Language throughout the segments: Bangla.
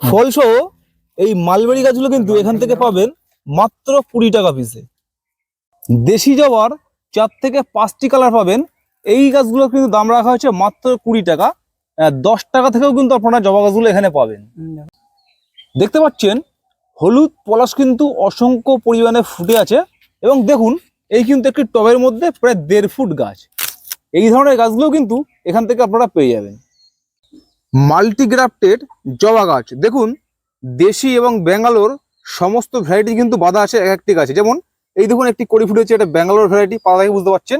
ফলসহ এই মালবেরি গাছগুলো কিন্তু এখান থেকে পাবেন মাত্র কুড়ি টাকা পিসে দেশি জবার চার থেকে পাঁচটি কালার পাবেন। এই গাছগুলো কিন্তু দাম রাখা হয়েছে মাত্র কুড়ি টাকা। দশ টাকা থেকেও কিন্তু আপনারা জবা গাছগুলো এখানে পাবেন। দেখতে পাচ্ছেন, হলুদ পলাশ কিন্তু অসংখ্য পরিমাণে ফুটে আছে এবং দেখুন, এই কিন্তু একটি টবের মধ্যে প্রায় দেড় ফুট গাছ। এই ধরনের গাছগুলো কিন্তু এখান থেকে আপনারা পেয়ে যাবেন। মাল্টিগ্রাফটেড জবা গাছ। দেখুন, দেশি এবং ব্যাঙ্গালোর সমস্ত ভ্যারাইটি কিন্তু বাঁধা আছে, এক একটি গাছে। যেমন, এই দেখুন একটি কড়ি ফুটেছে, এটা ব্যাঙ্গালোর ভ্যারাইটি পাতা দেখে বুঝতে পারছেন?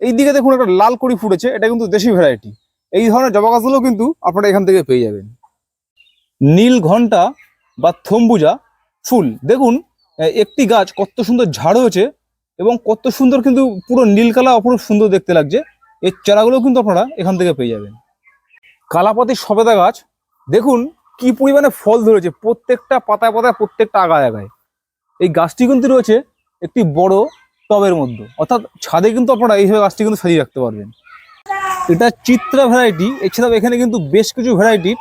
এই দিকে দেখুন একটা লাল কড়ি ফুটেছে, এটা কিন্তু দেশি ভ্যারাইটি এই ধরনের জবা গাছগুলো কিন্তু আপনারা এখান থেকে পেয়ে যাবেন। নীল ঘণ্টা বা থম্বুজা ফুল। দেখুন একটি গাছ কত সুন্দর ঝাড় হয়েছে এবং কত সুন্দর কিন্তু পুরো নীল কালা অপরূপ সুন্দর দেখতে লাগছে। এর চারাগুলো কিন্তু আপনারা এখান থেকে পেয়ে যাবেন। কালাপাতি সবেদা গাছ। দেখুন কি পরিমাণে ফল ধরেছে, প্রত্যেকটা পাতায় পাতায় প্রত্যেকটা আগায় আগায়। এই গাছটি কিন্তু রয়েছে একটি বড় টবের মধ্যে। অর্থাৎ ছাদে কিন্তু আপনারা এইভাবে গাছটি কিন্তু সাজিয়ে রাখতে পারবেন। এটা চিত্রা ভ্যারাইটি, এছাড়াও এখানে কিন্তু বেশ কিছু ভ্যারাইটির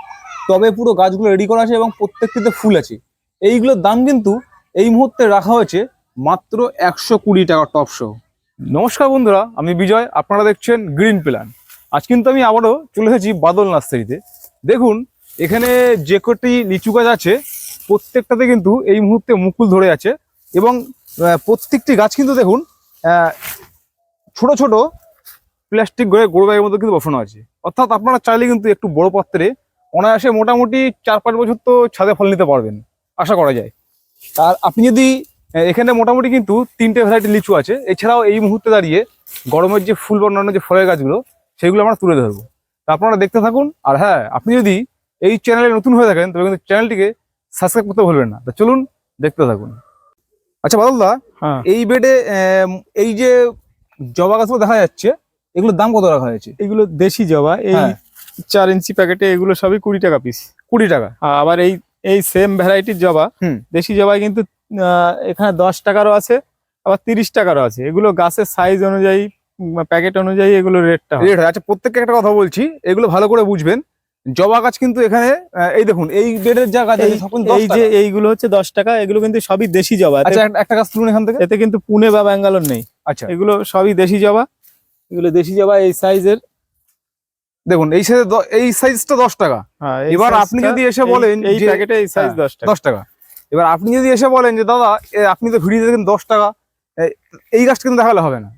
টবে পুরো গাছগুলো রেডি করা আছে এবং প্রত্যেকটিতে ফুল আছে। এইগুলোর দাম কিন্তু এই মুহূর্তে রাখা হয়েছে মাত্র একশো কুড়ি টাকা টপ সহ নমস্কার বন্ধুরা, আমি বিজয়, আপনারা দেখছেন গ্রিন প্ল্যান আজ কিন্তু আমি আবারও চলে এসেছি বাদল নার্সারিতে। দেখুন, এখানে যে কটি লিচু গাছ আছে, প্রত্যেকটাতে কিন্তু এই মুহূর্তে মুকুল ধরে আছে এবং প্রত্যেকটি গাছ কিন্তু দেখুন ছোট ছোট প্লাস্টিক গড়ে গোড় ব্যাগের মধ্যে কিন্তু বসানো আছে। অর্থাৎ আপনারা চাইলে কিন্তু একটু বড় পাত্রে অনায়াসে মোটামুটি চার পাঁচ বছর তো ছাদে ফল নিতে পারবেন, আশা করা যায়। আর আপনি যদি এখানে মোটামুটি কিন্তু তিনটে ভ্যারাইটি লিচু আছে, এছাড়াও এই মুহূর্তে দাঁড়িয়ে গরমের যে ফুল বা অন্যান্য যে ফলের গাছগুলো সেগুলো আমরা তুলে ধরবো। তা আপনারা দেখতে থাকুন। আর হ্যাঁ আপনি যদি এই চ্যানেলে নতুন হয়ে থাকেন তবে কিন্তু চ্যানেলটিকে সাবস্ক্রাইব করতে ভুলবেন না। তা চলুন দেখতে থাকুন। আচ্ছা বাদলদা হ্যাঁ। এই বেডে এই যে জবা গাছগুলো দেখা যাচ্ছে এগুলোর দাম কত রাখা হয়েছে? এগুলো দেশি জবা এই হ্যাঁ। চার ইঞ্চি প্যাকেটে এগুলো সবই কুড়ি টাকা পিস কুড়ি টাকা? আবার এই এই সেম ভ্যারাইটির জবা হুম। দেশি জবাই কিন্তু আহ, এখানে দশ টাকারও আছে আবার তিরিশ টাকারও আছে। এগুলো গাছের সাইজ অনুযায়ী প্যাকেট অনুযায়ী এগুলো রেটটা রেট হয়। আচ্ছা প্রত্যেককে একটা কথা বলছি এগুলো ভালো করে বুঝবেন। জবা গাছ কিন্তু এখানে এই দেখুন এই বেডের যা গাছ এই যে এইগুলো হচ্ছে দশ টাকা এগুলো কিন্তু সবই দেশি জবা। আচ্ছা একটা- একটা গাছ তুলুন এখান থেকে। এতে কিন্তু পুনে বা ব্যাঙ্গালোর নেই। আচ্ছা। এগুলো সবই দেশি জবা। এগুলো দেশি জবা এই সাইজের দেখুন এই সাইজ এই সাইজটা দশ টাকা। হ্যাঁ, এবার আপনি যদি এসে বলেন এই প্যাকেটে এই সাইজ হ্যাঁ, দশ টাকা। দশ টাকা। এবার আপনি যদি এসে বলেন যে দাদা আপনি তো ভিডিও দেখেন দশ টাকা এই গাছটা কিন্তু দেখালে হবে না।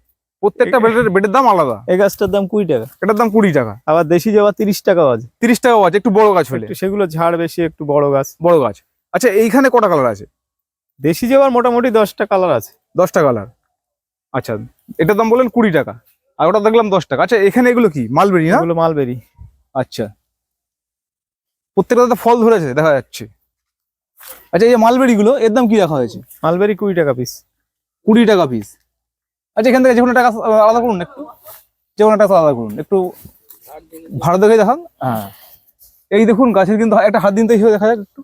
প্রত্যেকটা বেডের বেডের দাম আলাদা। এই গাছটার দাম কুড়ি টাকা। এটার দাম কুড়ি টাকা। আবার দেশি জবা তিরিশ টাকাও আছে তিরিশ টাকাও আছে একটু বড় গাছ হলে। সেগুলো ঝাড় বেশি একটু বড় গাছ। বড় গাছ। আচ্ছা এইখানে কটা কালার আছে? দেশি জবার মোটামুটি দশটা কালার আছে। দশটা কালার আচ্ছা এটার দাম বললেন কুড়ি টাকা। আর ওটা দেখলাম দশ টাকা। আচ্ছা এখানে এগুলো কি? মালবেরি না? এগুলো মালবেরি। আচ্ছা। প্রত্যেকটা ফল ধরেছে দেখা যাচ্ছে। আচ্ছা এই যে মালবেরি এর দাম কি রাখা হয়েছে? মালবেরি কুড়ি টাকা পিস কুড়ি টাকা পিস আচ্ছা এখান থেকে যে কোনো টাকা আলাদা করুন একটু। যে কোনো টাকা আলাদা করুন। একটু ভালো দেখে দেখান। হ্যাঁ। এই দেখুন গাছের কিন্তু একটা হাত দিন তো হিসেবে দেখা যাক একটু।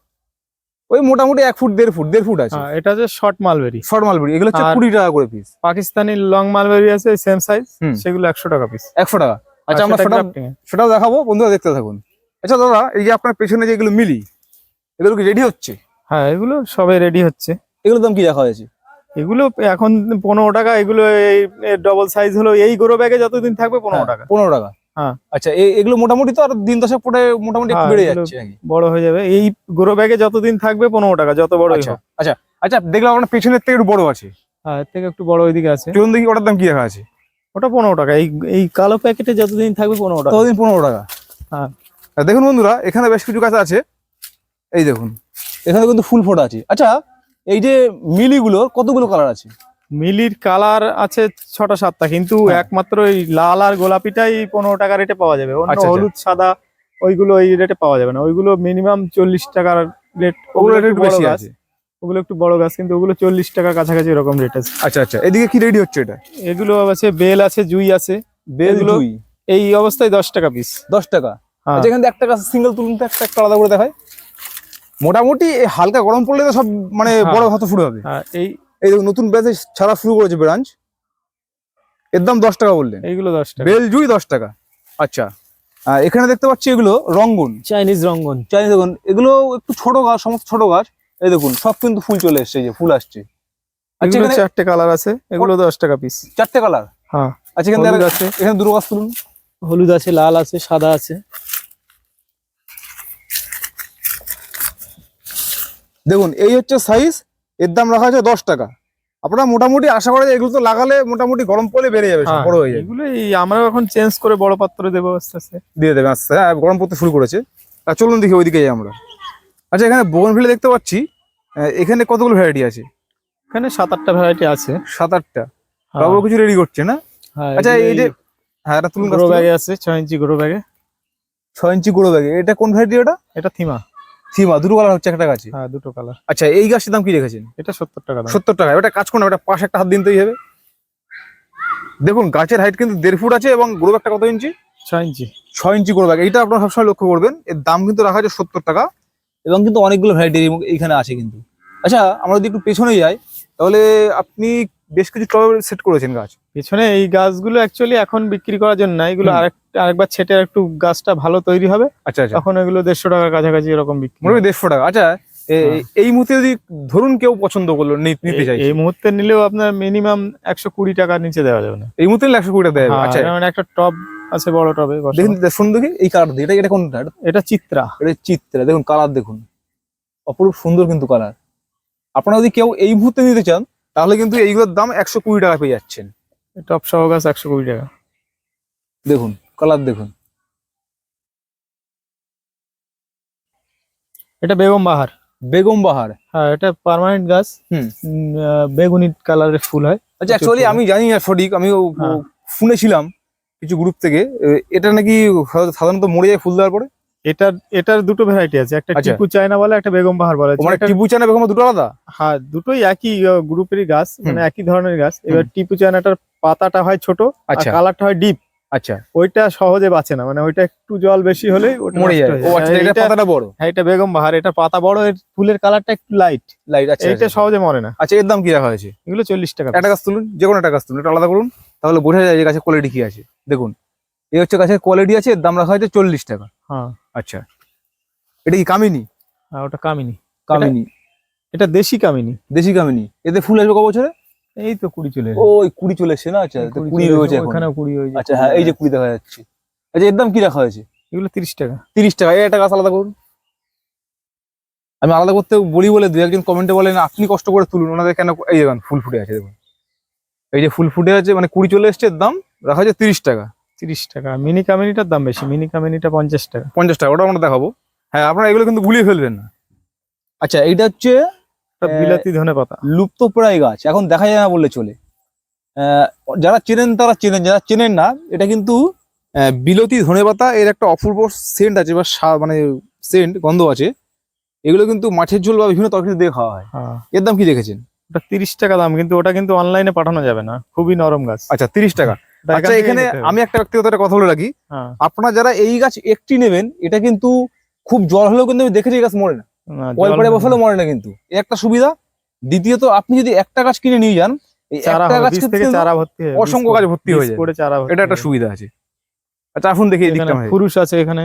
ওই মোটামুটি এক ফুট দেড় ফুট দেড় ফুট আছে। হ্যাঁ এটা হচ্ছে শর্ট মালবেরি শর্ট মালবেরি এগুলো হচ্ছে কুড়ি টাকা করে পিস পাকিস্তানি লং মালবেরি আছে সেম সাইজ সেগুলো একশো টাকা পিস একশো টাকা। আচ্ছা আমরা সেটা সেটাও দেখাবো। বন্ধুরা দেখতে থাকুন। আচ্ছা দাদা এই যে আপনার পেছনে যেগুলো মিলি এগুলো কি রেডি হচ্ছে? হ্যাঁ এগুলো সবাই রেডি হচ্ছে। এগুলোর দাম কি রাখা হয়েছে? এগুলো এখন পনেরো টাকা এগুলো এই ডবল সাইজ হলো এই গরো ব্যাগে যতদিন থাকবে পনেরো টাকা। পনেরো টাকা। হ্যাঁ। আচ্ছা এগুলো মোটামুটি তো আর দিন দশেক পরে মোটামুটি হ্যাঁ, বেড়ে যাচ্ছে বড় হয়ে যাবে। এই গরো ব্যাগে যতদিন থাকবে পনেরো টাকা যত বড় আচ্ছা আচ্ছা আচ্ছা দেখলাম আপনার পেছনের থেকে একটু বড় আছে। হ্যাঁ এর থেকে একটু বড় ওইদিকে আছে। ওটার দাম কি রাখা আছে? ওটা পনেরো টাকা। এই এই কালো প্যাকেটে যতদিন থাকবে পনেরো টাকা। ততদিন পনেরো টাকা। হ্যাঁ। দেখুন বন্ধুরা এখানে বেশ কিছু গাছ আছে। এই দেখুন এখানে কিন্তু ফুল ফোটা আছে। আচ্ছা এই যে মিলিগুলোর কতগুলো কালার আছে? মিলির কালার আছে ছটা সাতটা কিন্তু হ্যাঁ। একমাত্র এই লাল আর গোলাপিটাই পনেরো টাকা রেটে পাওয়া যাবে। অন্য আচ্ছা, আচ্ছা। হলুদ সাদা ওইগুলো এই রেটে পাওয়া যাবে না। ওইগুলো মিনিমাম চল্লিশ টাকার রেট ওগুলো একটু বেশি আছে। ওগুলো একটু বড় গাছ কিন্তু ওগুলো চল্লিশ টাকার কাছাকাছি এরকম রেট আছে। আচ্ছা আচ্ছা। এদিকে কি রেডি হচ্ছে এটা? এগুলো আছে বেল আছে জুই আছে। বেল এগুলো- দুই এই অবস্থায় দশ টাকা পিস দশ টাকা? হ্যাঁ। আচ্ছা একটা গাছ সিঙ্গেল তুলুন তো একটা একটা আলাদা করে দেখায়। মোটামুটি হালকা গরম পড়লে তো সব মানে হ্যাঁ। বড় হতে শুরু হবে এই এই নতুন ব্যাচে ছাড়া শুরু করেছে ব্রাঞ্চ। এর দাম দশ টাকা বললেন। এইগুলো দশ টাকা। বেল জুই দশ টাকা। আচ্ছা। এখানে দেখতে পাচ্ছি এগুলো রঙ্গন। চাইনিজ রঙ্গন। চাইনিজ দেখুন এগুলো একটু ছোট গাছ সমস্ত ছোট গাছ। এই দেখুন সব কিন্তু ফুল চলে এসছে যে ফুল আসছে। আচ্ছা এখানে চারটে কালার আছে। এগুলো দশ টাকা পিস চারটে কালার? হ্যাঁ। আচ্ছা এখানে আছে। এখানে দুটো গাছ তুলুন। হলুদ আছে লাল আছে সাদা আছে। দেখুন এই হচ্ছে সাইজ এর দাম রাখা আছে দশ টাকা। আপনারা মোটামুটি আশা করা যায় এগুলো তো লাগালে মোটামুটি গরম পড়লে বেড়ে যাবে হ্যাঁ, বড় হয়ে যাবে। এগুলো আমরাও এখন চেঞ্জ করে বড় পাত্রে দেবো আস্তে আস্তে। দিয়ে দেবে আস্তে হ্যাঁ গরম পড়তে শুরু করেছে। আর চলুন দেখি ওইদিকে যাই আমরা। আচ্ছা এখানে বোগনভিলে দেখতে পাচ্ছি এখানে কতগুলো ভ্যারাইটি আছে? এখানে সাত আটটা ভ্যারাইটি আছে। সাত আটটা। বাবু কিছু রেডি করছে না? হ্যাঁ, আচ্ছা এই যে হ্যাঁ এটা তুলুন গ্রো ব্যাগে আছে ছয় ইঞ্চি গ্রো ব্যাগে ছয় ইঞ্চি গুঁড়ো ব্যাগে এটা কোন ভ্যারাইটি ওটা? এটা থিমা। থিমা দুটো কালার হচ্ছে একটা গাছে? হ্যাঁ দুটো কালার আচ্ছা এই গাছটার দাম কি রেখেছেন? এটা সত্তর টাকা সত্তর টাকা। ওটা কাজ করুন ওটা পাশে একটা হাত দিন দিনতেই হবে দেখুন গাছের হাইট কিন্তু দেড় ফুট আছে এবং গ্রো ব্যাগটা কত ইঞ্চি? ছয় ইঞ্চি। ছয় ইঞ্চি গ্রো ব্যাগ এইটা আপনারা সবসময় লক্ষ্য করবেন। এর দাম কিন্তু রাখা আছে সত্তর টাকা এবং কিন্তু অনেকগুলো ভ্যারাইটি এইখানে আছে কিন্তু। আচ্ছা আমরা যদি একটু পেছনে যাই তাহলে আপনি বেশ কিছু টবে সেট করেছেন গাছ। পিছনে এই গাছগুলো অ্যাকচুয়ালি এখন বিক্রি করার জন্য না এগুলো। আরেক আরেকবার ছেটে একটু গাছটা ভালো তৈরি হবে। আচ্ছা আচ্ছা। তখন এগুলো দেড়শো টাকার কাছাকাছি এরকম বিক্রি হবে। মোটামুটি দেড়শো টাকা। আচ্ছা হ্যাঁ। এই মুহূর্তে যদি ধরুন কেউ পছন্দ করল নি- নিতে চাই এই মুহূর্তে নিলেও আপনার মিনিমাম একশো কুড়ি টাকার নিচে দেওয়া যাবে না। এই মুহূর্তে নিলে একশো কুড়ি টাকা দেবে হ্যাঁ, আচ্ছা। যেমন একটা টব আছে বড় টবে। দেখুন শুনুন দেখি এই কালার এটা এটা কোনটা? এটা চিত্রা। এটা চিত্রা। দেখুন কালার দেখুন। অপরূপ সুন্দর কিন্তু কালার। আপনারা যদি কেউ এই মুহূর্তে নিতে চান তাহলে কিন্তু এইগুলোর দাম একশো কুড়ি টাকা পেয়ে যাচ্ছেন। টপ সহ গাছ একশো কুড়ি টাকা। দেখুন কালার দেখুন। এটা বেগম বাহার। বেগম বাহার। হ্যাঁ এটা পার্মানেন্ট গাছ। বেগুনি কালারের ফুল হয়। আচ্ছা অ্যাকচুয়ালি আমি জানি না সঠিক আমি হ্যাঁ। শুনেছিলাম কিছু গ্রুপ থেকে। এটা নাকি সাধারণত মরে যায় ফুল দেওয়ার পরে? এটার এটার দুটো ভ্যারাইটি আছে। একটা আচ্ছা। টিপু চায়না বলে একটা বেগম বাহার বলে। মানে টিপু চানা বেগম দুটো আলাদা? হ্যাঁ দুটোই একই গ্রুপেরই গাছ মানে একই ধরনের গাছ। এবার টিপু চায়নাটার পাতাটা হয় ছোট আর আচ্ছা। কালারটা হয় ডিপ। আচ্ছা। ওইটা সহজে বাঁচে না মানে ওইটা একটু জল বেশি হলে মরে যায়। ও আচ্ছা এটা এটা- পাতাটা বড়? হ্যাঁ, এটা বেগম বাহার। এটা পাতা বড় এর ফুলের কালারটা একটু লাইট লাইট আচ্ছা এইটা আচ্ছা। সহজে মরে না। আচ্ছা এর দাম কি রাখা হয়েছে? এগুলো চল্লিশ টাকা একটা গাছ তুলুন যে কোনো একটা গাছ তুলুন এটা আলাদা করুন তাহলে বোঝা যায় যে গাছের কোয়ালিটি কি আছে। দেখুন এই হচ্ছে গাছের কোয়ালিটি আছে এর দাম রাখা হয়েছে চল্লিশ টাকা। হ্যাঁ। আচ্ছা। এটা কি কামিনী? আর ওটা কামিনী। কামিনী। এটা দেশি কামিনী। দেশি কামিনী। এতে ফুল আসবে ক বছরে? এই তো কুড়ি চলে ওই কুড়ি চলে এসছে না? আচ্ছা কুড়ি রয়েছে ওখানেও কুড়ি হয়েছে আচ্ছা হ্যাঁ এই যে কুড়ি দেখা যাচ্ছে। আচ্ছা এর দাম কি রাখা হয়েছে? এগুলো তিরিশ টাকা। তিরিশ টাকা। এই একটা গাছ আলাদা করুন। আমি আলাদা করতে বলি বলে দু একজন কমেন্টে বলেন আপনি কষ্ট করে তুলুন। ওনাদের কেন এই দেখুন ফুল ফুটে আছে দেখুন। এই যে ফুল ফুটে আছে মানে কুড়ি চলে এসছে এর দাম রাখা হয়েছে তিরিশ টাকা। তিরিশ টাকা। মিনি কামিনীটার দাম বেশি মিনি কামিনীটা পঞ্চাশ টাকা। পঞ্চাশ টাকা ওটা আমরা দেখাবো। হ্যাঁ আপনারা এগুলো কিন্তু গুলিয়ে ফেলবেন না। আচ্ছা এইটা হচ্ছে বিলাতি ধনে পাতা। লুপ্তপ্রায় গাছ। এখন দেখা যায় না বললে চলে। আহ, যারা চেনেন তারা চেনেন। যারা চেনেন না এটা কিন্তু আহ, বিলতি ধনেপাতা এর একটা অপূর্ব সেন্ট আছে বা মানে সেন্ট গন্ধ আছে। এগুলো কিন্তু মাছের ঝোল বা বিভিন্ন তরকারি দিয়ে খাওয়া হয়। হ্যাঁ। এর দাম কি দেখেছেন? ওটা তিরিশ টাকা দাম কিন্তু ওটা কিন্তু অনলাইনে পাঠানো যাবে না। খুবই নরম গাছ। আচ্ছা তিরিশ টাকা। আচ্ছা এখানে আমি একটা ব্যক্তিগত একটা কথা বলে রাখি। হ্যাঁ। আপনারা যারা এই গাছ একটি নেবেন এটা কিন্তু খুব জল হলেও কিন্তু আমি দেখেছি এই গাছ মরে না। পরে বসালেও মরে না কিন্তু। একটা সুবিধা। দ্বিতীয়ত আপনি যদি একটা গাছ কিনে নিয়ে যান গাছ অসংখ্য ভর্তি হয়ে যায়। এটা একটা সুবিধা আছে। আচ্ছা দেখি এখানে পুরুষ আছে এখানে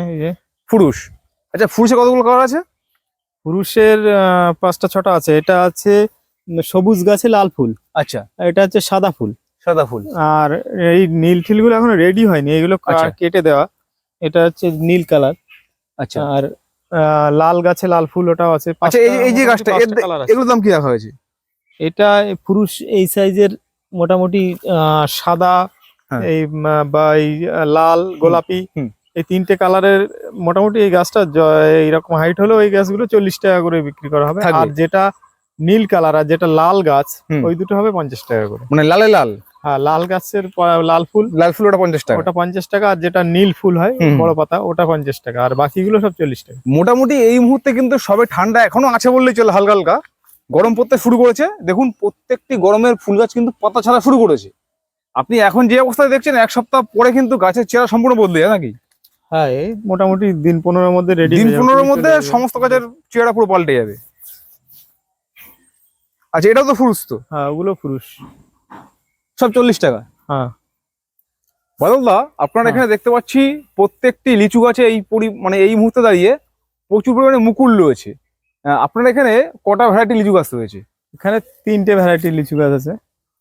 আচ্ছা ফুরুষে কতগুলো কালার আছে? পুরুষের পাঁচটা ছটা আছে। এটা আছে সবুজ গাছে লাল ফুল। আচ্ছা। এটা হচ্ছে সাদা ফুল। সাদা ফুল। আর এই নীল ঠিলগুলো এখনও রেডি হয়নি এগুলো আচ্ছা। কেটে দেওয়া। এটা হচ্ছে নীল কালার। আচ্ছা। আর লাল গাছে লাল ফুল ওটাও আছে আচ্ছা এই যে গাছটা এগুলোর দাম কি রাখা হয়েছে? এটা পুরুষ এই সাইজের মোটামুটি সাদা হ্যাঁ। এই বা এই লাল গোলাপি এই তিনটে কালারের মোটামুটি এই গাছটা এইরকম হাইট হলেও এই গাছগুলো চল্লিশ টাকা করে বিক্রি করা হবে। আর যেটা নীল কালার আর যেটা লাল গাছ ওই দুটো হবে পঞ্চাশ টাকা করে। মানে লালে লাল? হ্যাঁ লাল গাছের লাল ফুল। লাল ফুল ওটা পঞ্চাশ টাকা। ওটা পঞ্চাশ টাকা আর যেটা নীল ফুল হয়। বড় পাতা ওটা পঞ্চাশ টাকা। আর বাকিগুলো সব চল্লিশ টাকা। মোটামুটি এই মুহূর্তে কিন্তু সবে ঠান্ডা এখনও আছে বললেই চলে হালকা হালকা। গরম পড়তে শুরু করেছে। দেখুন প্রত্যেকটি গরমের ফুল গাছ কিন্তু পাতা ছাড়া শুরু করেছে। আপনি এখন যে অবস্থায় দেখছেন এক সপ্তাহ পরে কিন্তু গাছের চেহারা সম্পূর্ণ বদলে যায় নাকি? হ্যাঁ এই মোটামুটি দিন পনেরোর মধ্যে রেডি দিন পনেরোর মধ্যে সমস্ত গাছের চেহারা পুরো পাল্টে যাবে। আচ্ছা এটাও তো ফুরুষ তো? হ্যাঁ ওগুলো পুরুষ। সব চল্লিশ টাকা। হ্যাঁ। বাদলদা আপনারা হ্যাঁ। এখানে দেখতে পাচ্ছি প্রত্যেকটি লিচু গাছে এই পরি মানে এই মুহূর্তে দাঁড়িয়ে প্রচুর পরিমাণে মুকুল রয়েছে। আপনার এখানে কটা ভ্যারাইটি লিচু গাছ রয়েছে? এখানে তিনটে ভ্যারাইটির লিচু গাছ আছে।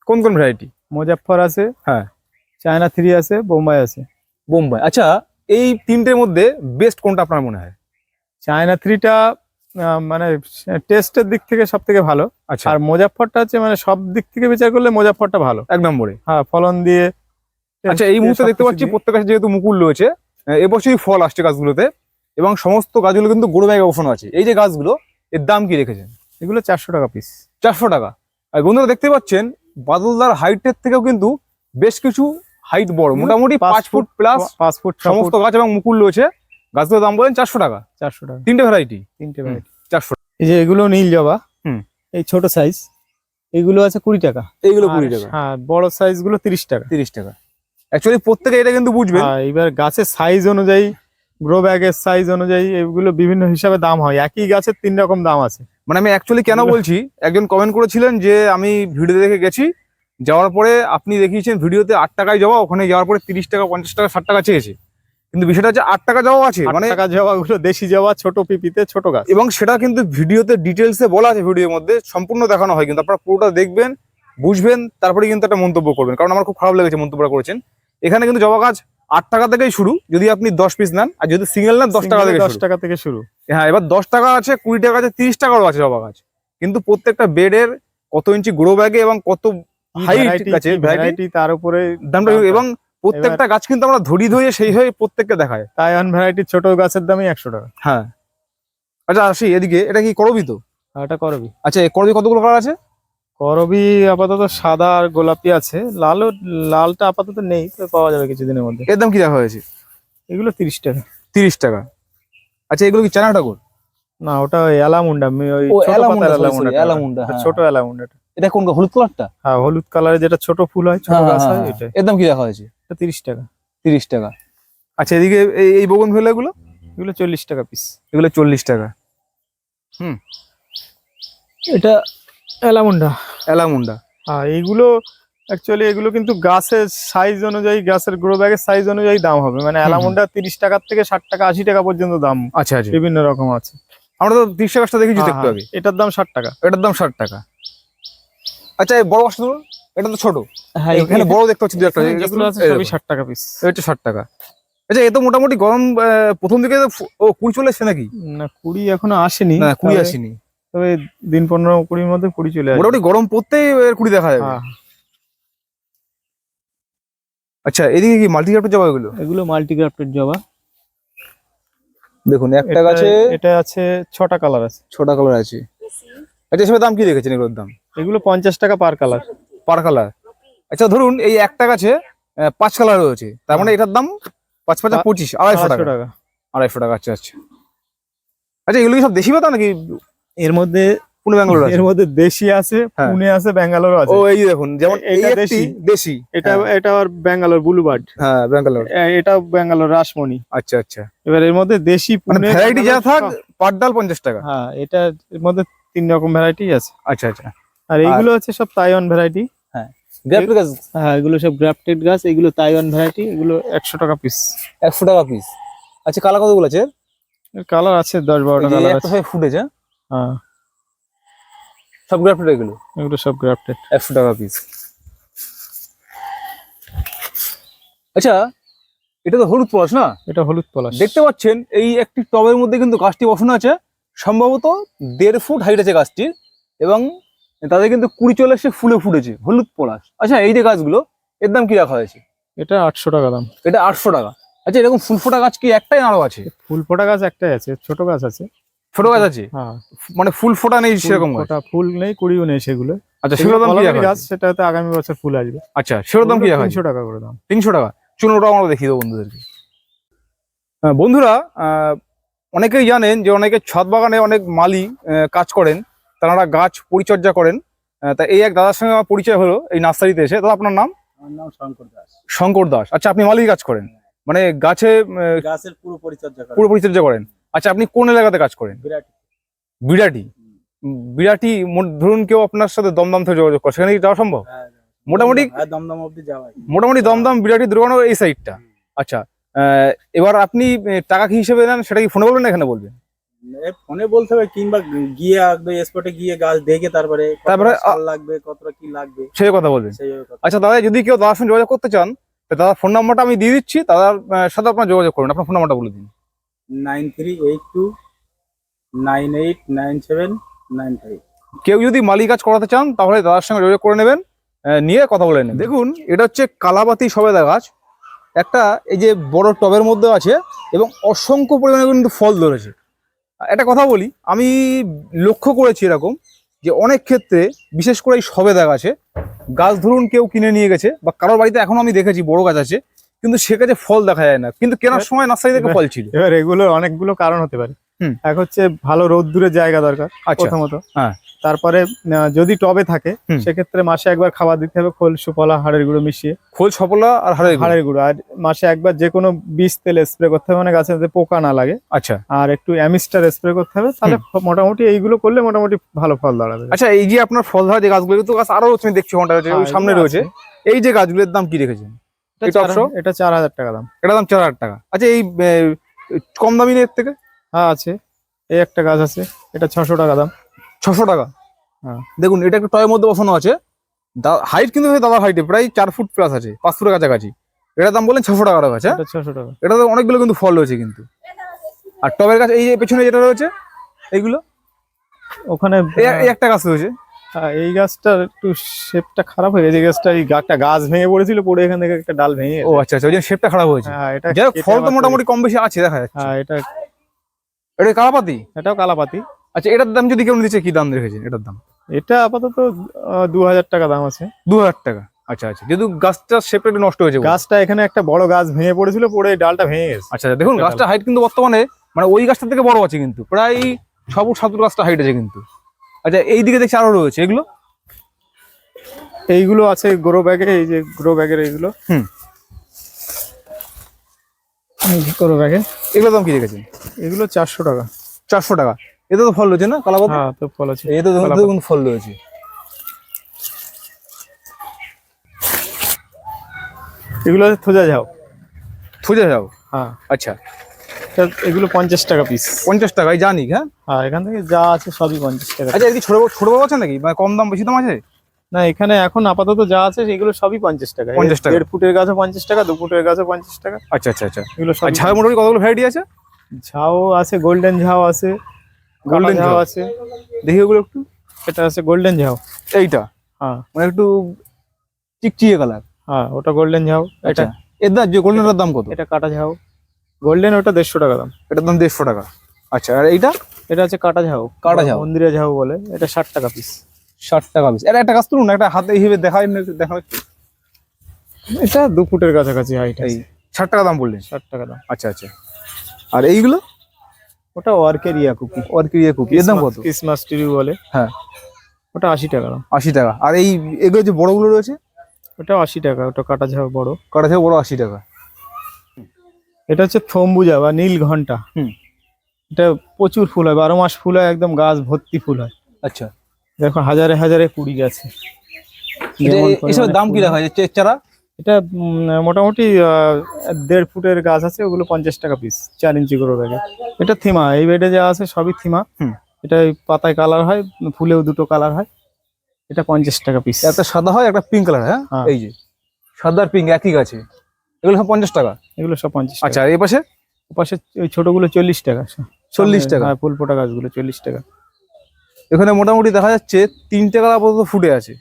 কোন কোন ভ্যারাইটি মুজাফফর আছে। হ্যাঁ। চায়না থ্রি আছে বোম্বাই আছে। বোম্বাই। আচ্ছা এই তিনটের মধ্যে বেস্ট কোনটা আপনার মনে হয়? চায়না থ্রিটা মানে টেস্টের দিক থেকে সব থেকে ভালো। আচ্ছা। আর মুজাফফরটা হচ্ছে মানে সব দিক থেকে বিচার করলে মুজাফফরটা ভালো। এক নম্বরে হ্যাঁ ফলন দিয়ে আচ্ছা এই মুহূর্তে দেখতে পাচ্ছি প্রত্যেক গাছে যেহেতু মুকুল রয়েছে এবছরই ফল আসছে গাছগুলোতে এবং সমস্ত গাছগুলো কিন্তু গরু ব্যাগে বসানো আছে। এই যে গাছগুলো এর দাম কি রেখেছেন? এগুলো চারশো টাকা পিস চারশো টাকা। আর বন্ধুরা দেখতে পাচ্ছেন বাদলদার হাইটের থেকেও কিন্তু বেশ কিছু হাইট বড়। মোটামুটি পাঁচ ফুট প্লাস পাঁচ ফুট সমস্ত গাছ এবং মুকুল রয়েছে। গাছগুলোর দাম বলেন চারশো টাকা। চারশো টাকা। তিনটে ভ্যারাইটি তিনটে ভ্যারাইটি চারশো এই যে এগুলো নীল জবা হুম। এই ছোট সাইজ এগুলো আছে কুড়ি টাকা। এইগুলো কুড়ি টাকা। হ্যাঁ বড় সাইজগুলো তিরিশ টাকা। তিরিশ টাকা। অ্যাকচুয়ালি প্রত্যেকে এটা কিন্তু বুঝবে আর এবার গাছের সাইজ অনুযায়ী গ্রো ব্যাগের সাইজ অনুযায়ী এগুলো বিভিন্ন হিসাবে দাম হয়। একই গাছের তিন রকম দাম আছে। মানে আমি অ্যাকচুয়ালি কেন বলছি একজন কমেন্ট করেছিলেন যে আমি ভিডিও দেখে গেছি যাওয়ার পরে আপনি দেখিয়েছেন ভিডিওতে আট টাকায় যাওয়া ওখানে যাওয়ার পরে তিরিশ টাকা পঞ্চাশ টাকা ষাট টাকা চেয়েছে। কিন্তু বিষয়টা হচ্ছে আট টাকা যাওয়া আছে মানে টাকা জবা গুলো দেশি জবা ছোট পিপিতে ছোট গাছ। এবং সেটা কিন্তু ভিডিওতে ডিটেলসে বলা আছে ভিডিওর মধ্যে সম্পূর্ণ দেখানো হয় কিন্তু আপনারা পুরোটা দেখবেন বুঝবেন তারপরে কিন্তু একটা মন্তব্য করবেন। কারণ আমার খুব খারাপ লেগেছে মন্তব্যটা করেছেন। এখানে কিন্তু জবা গাছ আট টাকা থেকেই শুরু যদি আপনি দশ পিস নেন আর যদি সিঙ্গেল নেন দশ টাকা থেকে দশ টাকা থেকে শুরু। হ্যাঁ এবার দশ টাকা আছে কুড়ি টাকা আছে তিরিশ টাকারও আছে জবা গাছ। কিন্তু প্রত্যেকটা বেডের কত ইঞ্চি গ্রো ব্যাগে এবং কত হাইট আছে ভ্যারাইটি তার উপরে দামটা। এবং প্রত্যেকটা গাছ কিন্তু আমরা ধরি ধরিয়ে সেই হয়ে প্রত্যেককে দেখায় তাইওয়ান ভ্যারাইটি ছোট গাছের দামই একশো টাকা। হ্যাঁ। আচ্ছা আসি এদিকে এটা কি করবি তো? এটা করবি। আচ্ছা করবি কতগুলো কালার আছে? করবি আপাতত সাদা আর গোলাপি আছে। লালও লালটা আপাতত নেই তো পাওয়া যাবে কিছুদিনের মধ্যে। এর দাম কি রাখা হয়েছে? এগুলো তিরিশ টাকা। তিরিশ টাকা। আচ্ছা এগুলো কি চানা ঠাকুর? না ওটা ওই এলামুন্ডা ওই ছোট অ্যালামুন্ডা, এলামুন্ডা এটা হ্যাঁ। ছোট এটা। এটা কোন হলুদ কালারটা হ্যাঁ হলুদ কালারের যেটা ছোট ফুল হয় ছোট হ্যাঁ, গাছ হ্যাঁ, হয় হ্যাঁ। এটাই। এর দাম কি রাখা হয়েছে? এটা তিরিশ টাকা তিরিশ টাকা। আচ্ছা এদিকে এই এই বগনগুলো এগুলো চল্লিশ টাকা পিস এগুলো চল্লিশ টাকা। হুম। এটা এলামুন্ডা। অ্যালামুন্ডা হ্যাঁ এইগুলো অ্যাকচুয়ালি এগুলো কিন্তু গাছের সাইজ অনুযায়ী গাছের গ্রো ব্যাগের সাইজ অনুযায়ী দাম হবে। মানে হুম। এলামুন্ডা তিরিশ টাকার থেকে ষাট টাকা আশি টাকা পর্যন্ত দাম। আচ্ছা আচ্ছা। বিভিন্ন রকম আছে। আমরা তো তিরিশ টাকাটা দেখেছি হ্যাঁ, দেখতে হ্যাঁ, আগে এটার দাম ষাট টাকা। এটার দাম ষাট টাকা। আচ্ছা এই বড় গাছটা ধরুন এটা তো ছোট। হ্যাঁ এখানে বড় দেখতে পাচ্ছি দু একটা। যেগুলো আছে সবই ষাট টাকা পিস এটা ষাট টাকা। আচ্ছা এ তো মোটামুটি গরম প্রথম দিকে ও কুড়ি চলে এসছে নাকি? না কুড়ি এখনও আসেনি। না কুড়ি আসেনি। তবে দিন পনেরো কুড়ির মধ্যে কুড়ি চলে মোটামুটি গরম পড়তেই কুড়ি দেখা যাবে। হ্যাঁ। আচ্ছা এদিকে কি মাল্টি ক্রাফটের জবা এগুলো? এগুলো মাল্টিগ্রাফটেড জবা। দেখুন একটা গাছে এটা আছে ছটা কালার আছে। ছটা কালার আছে। আচ্ছা এসবের দাম কি রেখেছেন এগুলোর দাম? এগুলো পঞ্চাশ টাকা পার কালার। পার কালার আচ্ছা ধরুন এই একটা গাছে পাঁচ কালার রয়েছে। তার মানে এটার দাম পাঁচ পাঁচ পঁচিশ আড়াইশো টাকা। আড়াইশো টাকা আচ্ছা আচ্ছা। আচ্ছা এগুলো কি সব দেশি পাতা নাকি এর মধ্যে পুনে ব্যাঙ্গালোর এর মধ্যে দেশি আছে হ্যাঁ। পুনে আছে ব্যাঙ্গালোর আছে। ও এই দেখুন যেমন এটা দেশি। দেশি এটা হ্যাঁ। এটা আর ব্যাঙ্গালোর ব্লুবার্ড। হ্যাঁ ব্যাঙ্গালোর। এটা ব্যাঙ্গালোর রাসমণি। আচ্ছা আচ্ছা। এবার এর মধ্যে দেশি মানে পুনে ভ্যারাইটি যা থাক পার ডাল পঞ্চাশ টাকা। হ্যাঁ এটা এর মধ্যে তিন রকম ভ্যারাইটি আছে। আচ্ছা আচ্ছা। আর এইগুলো হচ্ছে সব তাইওয়ান ভ্যারাইটি গ্রাফিক গাছ হ্যাঁ এগুলো সব গ্রাফটেড গাছ এগুলো তাইওয়ান ভ্যারাইটি এগুলো একশো টাকা পিস একশো টাকা পিস আচ্ছা কালা কতগুলো আছে? কালার আছে দশ বারোটা কালার আছে। ফুটেছে হ্যাঁ? সব গ্রাফটেড এগুলো? এগুলো সব গ্রাফটেড একশো টাকা পিস আচ্ছা এটা তো হলুদ পলাশ না? এটা হলুদ পলাশ। দেখতে পাচ্ছেন এই একটি টবের মধ্যে কিন্তু গাছটি বসানো আছে। সম্ভবত দেড় ফুট হাইট আছে গাছটির এবং তাদের কিন্তু কুড়ি চলে এসে ফুলে ফুটেছে হলুদ পলাশ আচ্ছা এই যে গাছগুলো এর দাম কি রাখা হয়েছে? এটা আটশো টাকা দাম। এটা আটশো টাকা। আচ্ছা এরকম ফুল ফোটা গাছ কি একটাই আরও আছে? ফুল ফোটা গাছ একটাই আছে ছোট গাছ আছে। ছোট গাছ আছে? হ্যাঁ। মানে ফুল ফোটা নেই সেরকম ফোটা ফুল নেই কুড়িও নেই সেগুলো। আচ্ছা সেগুলোর দাম কি গাছ সেটাতে আগামী বছর ফুল আসবে। আচ্ছা সেগুলোর দাম কি রাখা তিনশো টাকা করে দাম। তিনশো টাকা। চুন ওটাও আমরা দেখিয়ে দেবো বন্ধুদেরকে। বন্ধুরা আহ, অনেকেই জানেন যে অনেকে ছাদ বাগানে অনেক মালি কাজ করেন। তারা গাছ পরিচর্যা করেন। তা এই এক দাদার সঙ্গে আমার পরিচয় হলো এই নার্সারিতে এসে। দাদা আপনার নাম? আমার নাম শঙ্কর দাস। শঙ্কর দাস। আচ্ছা আপনি মালি কাজ করেন? মানে গাছে গাছের পুরো পরিচর্যা করে পুরো পরিচর্যা করেন। আচ্ছা আপনি কোন এলাকাতে কাজ করেন? বিরাট। বিরাটি? ধরুন কেউ আপনার সাথে দমদম থেকে যোগাযোগ করে সেখানে কি যাওয়া সম্ভব? হ্যাঁ, মোটামুটি হ্যাঁ দমদম অব্দি যাওয়াই। মোটামুটি দমদম বিরাটি দুর্গানগর এই সাইডটা আচ্ছা আহ, এবার আপনি টাকা কি হিসেবে নেন সেটা কি ফোনে বলবেন না এখানে বলবেন? ফোনে বলতে হবে কিংবা গিয়ে একদম স্পটে গিয়ে গাছ দেখে তারপরে তারপরে, লাগবে কতটা কি লাগবে। সেই কথা বলবেন আচ্ছা দাদা যদি কেউ দাদার সঙ্গে যোগাযোগ করতে চান তো দাদার ফোন নাম্বারটা আমি দিয়ে দিচ্ছি দাদার সাথে আপনার যোগাযোগ করুন আপনার ফোন নাম্বারটা বলে দিন। Nine three eight two nine eight nine seven nine five. কেউ যদি মালি কাজ করাতে চান তাহলে দাদার সঙ্গে যোগাযোগ করে নেবেন নিয়ে কথা বলে নেবেন। দেখুন এটা হচ্ছে কালাবাতি সবেদা গাছ। একটা এই যে বড় টবের মধ্যে আছে এবং অসংখ্য পরিমাণে কিন্তু ফল ধরেছে। একটা কথা বলি আমি লক্ষ্য করেছি এরকম যে অনেক ক্ষেত্রে বিশেষ করে এই সবেদা গাছে গাছ ধরুন কেউ কিনে নিয়ে গেছে বা কারোর বাড়িতে এখন আমি দেখেছি বড় গাছ আছে কিন্তু সে কাছে ফল দেখা যায় না। কিন্তু কেনার সময় নার্সারি থেকে ফল ছিল। এবার এগুলো অনেকগুলো কারণ হতে পারে। এক হচ্ছে ভালো রোদ্দুরের জায়গা দরকার আচ্ছা। প্রথমত। হ্যাঁ। তারপরে যদি টবে থাকে সেক্ষেত্রে মাসে একবার খাবার দিতে হবে খোল সুফলা হাড়ের গুঁড়ো মিশিয়ে। খোল সফলা আর হাড়ের গুঁড়ো। হাড়ের গুঁড়ো। আর মাসে একবার যে কোনো বীজ তেল স্প্রে করতে হবে মানে গাছে যাতে পোকা না লাগে। আচ্ছা। আর একটু অ্যামিস্টার স্প্রে করতে হবে তাহলে মোটামুটি এইগুলো করলে মোটামুটি ভালো ফল দাঁড়াবে। আচ্ছা এই যে আপনার ফল ধরা যে গাছগুলো তো গাছ আরও তুমি দেখছি ওই হ্যাঁ, সামনে রয়েছে। এই যে গাছগুলোর দাম কি রেখেছেন? এটা চার হাজার টাকা দাম। এটা দাম চার হাজার টাকা। আচ্ছা এই কম দামি এর থেকে? হ্যাঁ আছে। এই একটা গাছ আছে এটা ছশো টাকা দাম। ছশো টাকা। হ্যাঁ। দেখুন এটা একটা টয়ের মধ্যে বসানো আছে। হাইট কিন্তু দাদার হাইটে প্রায় চার ফুট প্লাস আছে পাঁচ ফুটের কাছাকাছি। এটার দাম বললেন ছশো কাছে এটা ছশো টাকা। এটাতে অনেকগুলো কিন্তু ফল রয়েছে কিন্তু। আর টবের গাছ এই যে পেছনে যেটা রয়েছে এইগুলো? ওখানে একটা গাছ রয়েছে। হ্যাঁ, এই গাছটার একটু শেপটা খারাপ হয়ে গেছে। এই গাছটা এই গাছটা গাছ ভেঙে পড়েছিল পড়ে এখান থেকে একটা ডাল ভেঙে ও আচ্ছা আচ্ছা ওই শেপটা খারাপ হয়েছে। হ্যাঁ এটা ফল তো মোটামুটি কম বেশি আছে দেখা যাচ্ছে। হ্যাঁ এটা এটা কালাপাতি? এটাও কালাপাতি। আচ্ছা এটার দাম যদি কেউ নিচ্ছে কি দাম রেখেছেন এটার দাম? এটা আপাতত দু হাজার টাকা দাম আছে। দু হাজার টাকা। আচ্ছা আচ্ছা যেহেতু গাছটার শেপটা একটু নষ্ট হয়েছে গাছটা এখানে একটা বড় গাছ ভেঙে পড়েছিল পড়ে ডালটা ভেঙে গেছে। আচ্ছা আচ্ছা, দেখুন গাছটা হাইট কিন্তু বর্তমানে মানে ওই গাছটা থেকে বড় আছে কিন্তু প্রায় ছ ফুট সাত ফুট গাছটা হাইট আছে কিন্তু। আচ্ছা এই দিকে দেখছি আরও রয়েছে এগুলো? এইগুলো আছে গ্রো ব্যাগে এই যে গ্রো ব্যাগের এইগুলো। হুম। গ্রো ব্যাগে এগুলো দাম কি রেখেছেন? এগুলো চারশো টাকা। চারশো টাকা। এতে তো ফল রয়েছে না কালাবাদ হ্যাঁ তো ফল আছে। এতে তো কালাপাতা। দেখুন ফল রয়েছে। এগুলো আছে থোজা ঝাও খুঁজে যাও হ্যাঁ। আচ্ছা। এটা- এগুলো পঞ্চাশ টাকা পিস পঞ্চাশ টাকায় জানি হ্যাঁ? হ্যাঁ এখান থেকে যা আছে সবই পঞ্চাশ টাকা আচ্ছা এর কি ছোট ছোট বড় আছে নাকি? মানে কম দাম বেশি দাম আছে? না এখানে এখন আপাতত যা আছে সেগুলো সবই পঞ্চাশ টাকা। 50 টাকা। দেড় ফুটের গাছও পঞ্চাশ টাকা দু ফুটের গাছও পঞ্চাশ টাকা। আচ্ছা আচ্ছা আচ্ছা। এগুলো সব আর মোটামুটি কতগুলো ভ্যারাইটি আছে? ঝাও আছে গোল্ডেন ঝাও আছে। গোল্ডেন ঝাউ। আছে। দেখি ওগুলো একটু। এটা আছে গোল্ডেন ঝাও এইটা? হ্যাঁ। মানে একটু চিকচিয়ে কালার হ্যাঁ ওটা গোল্ডেন ঝাও এটা আচ্ছা। এর দাম যে গোল্ডেনের দাম কত? এটা কাটা ঝাও গোল্ডেন ওটা দেড়শো টাকা দাম। এটার দাম দেড়শো টাকা। আচ্ছা আর এইটা? এটা আছে কাটা ঝাও কাটা ঝাউ। মন্দিরে ঝাও বলে। এটা ষাট টাকা পিস ষাট টাকা পিস এটা একটা গাছ তুলুন একটা হাতে হিসেবে দেখাই দেখা এটা দু ফুটের কাছাকাছি হাইট এই ষাট টাকা দাম বললেন। ষাট টাকা দাম। আচ্ছা আচ্ছা। আর এইগুলো? ওটা ওয়ার্কের ইয়া কুপি অর্কিডিয়া কুপি এর দাম কত? ক্রিসমাস ট্রি বলে। হ্যাঁ। ওটা আশি টাকা। দাম আশি টাকা। আর এই এগুলো যে বড়গুলো রয়েছে? ওটা আশি টাকা। ওটা কাটা ঝাও বড়। কাটা থেকে বড় আশি টাকা। এটা হচ্ছে থম্বুজা বা নীল ঘণ্টা। হুম। এটা প্রচুর ফুল হয়। বারো মাস ফুল হয় একদম গাছ ভর্তি ফুল হয়। আচ্ছা। দেখো হাজারে হাজারে কুড়ি গেছে। পরিমাণে দাম কি রাখা যাচ্ছে চারা? এটা মোটামুটি দেড় ফুটের গাছ আছে ওগুলো পঞ্চাশ টাকা পিস চার ইঞ্চি করে ব্যাগে। এটা থিমা এই বেডে যা আছে সবই থিমা। এটা পাতায় কালার হয় ফুলেও দুটো কালার হয়। এটা পঞ্চাশ টাকা পিস একটা সাদা হয় একটা পিঙ্ক কালার হ্যাঁ? হ্যাঁ। এই যে সাদা আর পিঙ্ক একই গাছে। এগুলো সব পঞ্চাশ টাকা? এগুলো সব পঞ্চাশ আচ্ছা এই পাশে? পাশে ওই ছোটগুলো চল্লিশ টাকা। 40 টাকা? হ্যাঁ ফুল ফোটা গাছগুলো চল্লিশ টাকা। এখানে মোটামুটি দেখা যাচ্ছে তিনটে কালার আপাতত ফুটে আছে।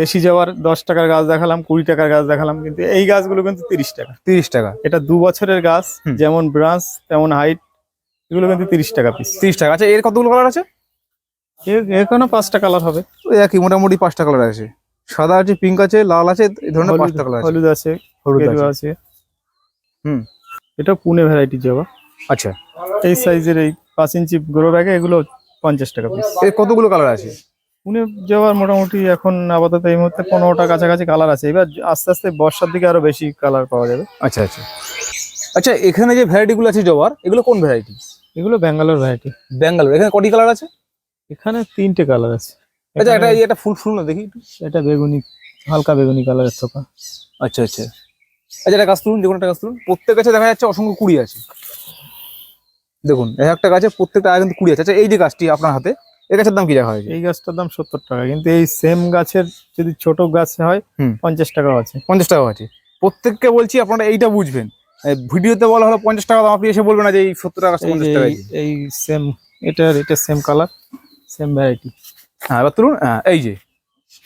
দেশি যাওয়ার দশ টাকার গাছ দেখালাম কুড়ি টাকার গাছ দেখালাম কিন্তু এই গাছগুলো কিন্তু তিরিশ টাকা। তিরিশ টাকা। এটা দু বছরের গাছ যেমন ব্রাঞ্চ তেমন হাইট এগুলো কিন্তু তিরিশ টাকা পিস তিরিশ টাকা। আচ্ছা এর কতগুলো কালার আছে? এখানে পাঁচটা কালার হবে। একই মোটামুটি পাঁচটা কালার আছে। সাদা আছে পিঙ্ক আছে লাল আছে এই ধরনের পাঁচটা কালার হলুদ আছে হলুদ আছে। আছে। হুম। এটা পুনে ভ্যারাইটি জবা। আচ্ছা। এই সাইজের এই পাঁচ ইঞ্চি গ্রো ব্যাগে এগুলো পঞ্চাশ টাকা পিস এর কতগুলো কালার আছে? পুনে যাওয়ার মোটামুটি এখন আপাতত এই মুহূর্তে পনেরোটা কাছাকাছি কালার আছে। এবার আস্তে আস্তে বর্ষার দিকে আরও বেশি কালার পাওয়া যাবে। আচ্ছা আচ্ছা। আচ্ছা এখানে যে ভ্যারাইটি গুলো আছে জবার এগুলো কোন ভ্যারাইটি এগুলো ব্যাঙ্গালোর ভ্যারাইটি ব্যাঙ্গালোর এখানে কটি কালার আছে? এখানে তিনটে কালার আছে। আচ্ছা এটা একটা ফুল ফুল না দেখি এটা বেগুনি হালকা বেগুনি কালারের থোকা। আচ্ছা আচ্ছা। আচ্ছা একটা গাছ তুলুন যে কোনো একটা গাছ তুলুন। প্রত্যেক গাছে দেখা যাচ্ছে অসংখ্য কুড়ি আছে। দেখুন এক একটা গাছে প্রত্যেকটা কিন্তু কুড়ি আছে। আচ্ছা এই যে গাছটি আপনার হাতে এই গাছের দাম কি রাখা হয়েছে? এই গাছটার দাম সত্তর টাকা কিন্তু এই সেম গাছের যদি ছোট গাছ হয়। পঞ্চাশ টাকাও আছে। পঞ্চাশ টাকা আছে। প্রত্যেককে বলছি আপনারা এইটা বুঝবেন। ভিডিওতে বলা হলো পঞ্চাশ টাকা দাম আপনি এসে বলবেন না যে এই সত্তর টাকা পঞ্চাশ টাকা এই- এই সেম এটার এটা সেম কালার সেম ভ্যারাইটি হ্যাঁ এবার তুলুন হ্যাঁ এই যে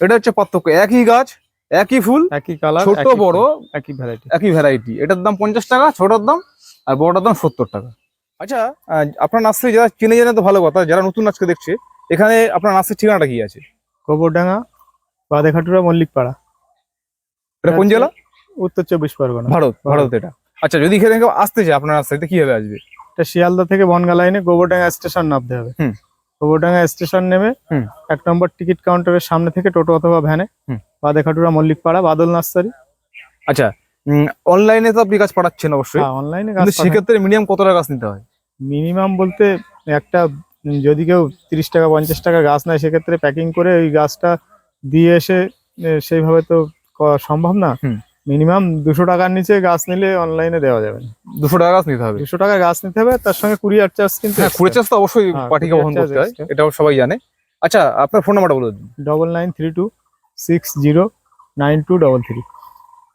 এটা হচ্ছে পার্থক্য। একই গাছ একই ফুল একই কালার ছোট বড় একই ভ্যারাইটি একই ভ্যারাইটি এটার দাম পঞ্চাশ টাকা ছোটোর দাম আর বড়টার দাম সত্তর টাকা। আচ্ছা আপনার নার্সারি যারা চিনে জানে তো ভালো কথা যারা নতুন আজকে দেখছে এখানে আপনার নার্সারির ঠিকানাটা কি আছে? গোবরডাঙ্গা বাদেখাটুরা মল্লিকপাড়া। এটা কোন জেলা? উত্তর চব্বিশ পরগনা। ভারত ভারত। এটা। আচ্ছা যদি এখানে কেউ আসতে চায় আপনার নার্সারিতে কীভাবে আসবে? এটা শিয়ালদা থেকে বনগা লাইনে গোবরডাঙ্গা স্টেশন নামতে হবে। গোবরডাঙ্গা স্টেশন নেমে হুম। এক নম্বর টিকিট কাউন্টারের সামনে থেকে টোটো অথবা ভ্যানে হুম। বাদেখাটুরা মল্লিকপাড়া বাদল নার্সারি। আচ্ছা অনলাইনে তো আপনি গাছ পাঠাচ্ছেন অবশ্যই। হ্যাঁ অনলাইনে কিন্তু সেক্ষেত্রে মিনিমাম কত টাকা গাছ নিতে হয়? মিনিমাম বলতে একটা যদি কেউ তিরিশ টাকা পঞ্চাশ টাকা গাছ নেয় সেক্ষেত্রে প্যাকিং করে ওই গাছটা দিয়ে এসে সেইভাবে তো করা সম্ভব না। মিনিমাম দুশো টাকার নিচে গাছ নিলে অনলাইনে দেওয়া যাবে দুশো টাকা গাছ নিতে হবে? দুশো টাকা গাছ নিতে হবে তার সঙ্গে কুরিয়ার চার্জ কিন্তু হ্যাঁ কুড়ি চাষ তো অবশ্যই হ্যাঁ, পার্টিকে বহন করতে হয় এটাও সবাই জানে। আচ্ছা আপনার ফোন নাম্বারটা বলে দিন। Double nine three two six zero nine two double three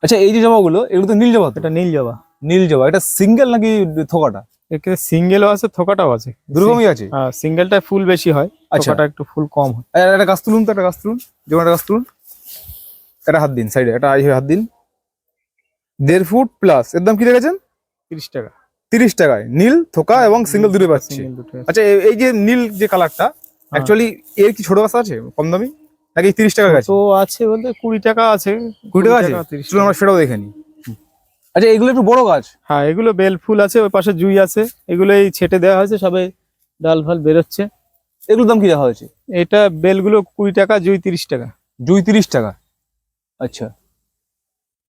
আচ্ছা এই যে জবাগুলো এগুলো তো নীল জবা এটা নীল জবা। নীল জবা এটা সিঙ্গেল নাকি থোকাটা? এখানে সিঙ্গেলও আছে থোকাটাও আছে। দুরকমই আছে? সিঙ্গেলটা ফুল বেশি হয় আচ্ছা। একটু ফুল কম হয়। আর একটা গাছ তুলুন তো একটা গাছ তুলুন। যেমন একটা গাছ তুলুন। এটা হাত দিন সাইডে এটা এই হাত দিন। দেড় ফুট প্লাস এর দাম কি রেখেছেন? তিরিশ টাকা। তিরিশ টাকায়। নীল থোকা এবং সিঙ্গেল দুটো পাচ্ছি। আচ্ছা এই- যে নীল যে কালারটা অ্যাকচুয়ালি এর কি ছোট গাছ আছে? কম দামি? নাকি তিরিশ টাকা গাছ? তো আছে বলতে কুড়ি টাকা আছে। কুড়ি টাকা আছে? চলুন আমরা সেটাও দেখে নিই। আচ্ছা এগুলো একটু বড় গাছ? হ্যাঁ এগুলো বেল ফুল আছে ওই পাশে জুই আছে এগুলো এই ছেটে দেওয়া হয়েছে সবে ডাল ফাল বেরোচ্ছে। এগুলোর দাম কি দেওয়া হয়েছে? এটা বেলগুলো কুড়ি টাকা জুই তিরিশ টাকা। জুই তিরিশ টাকা? আচ্ছা।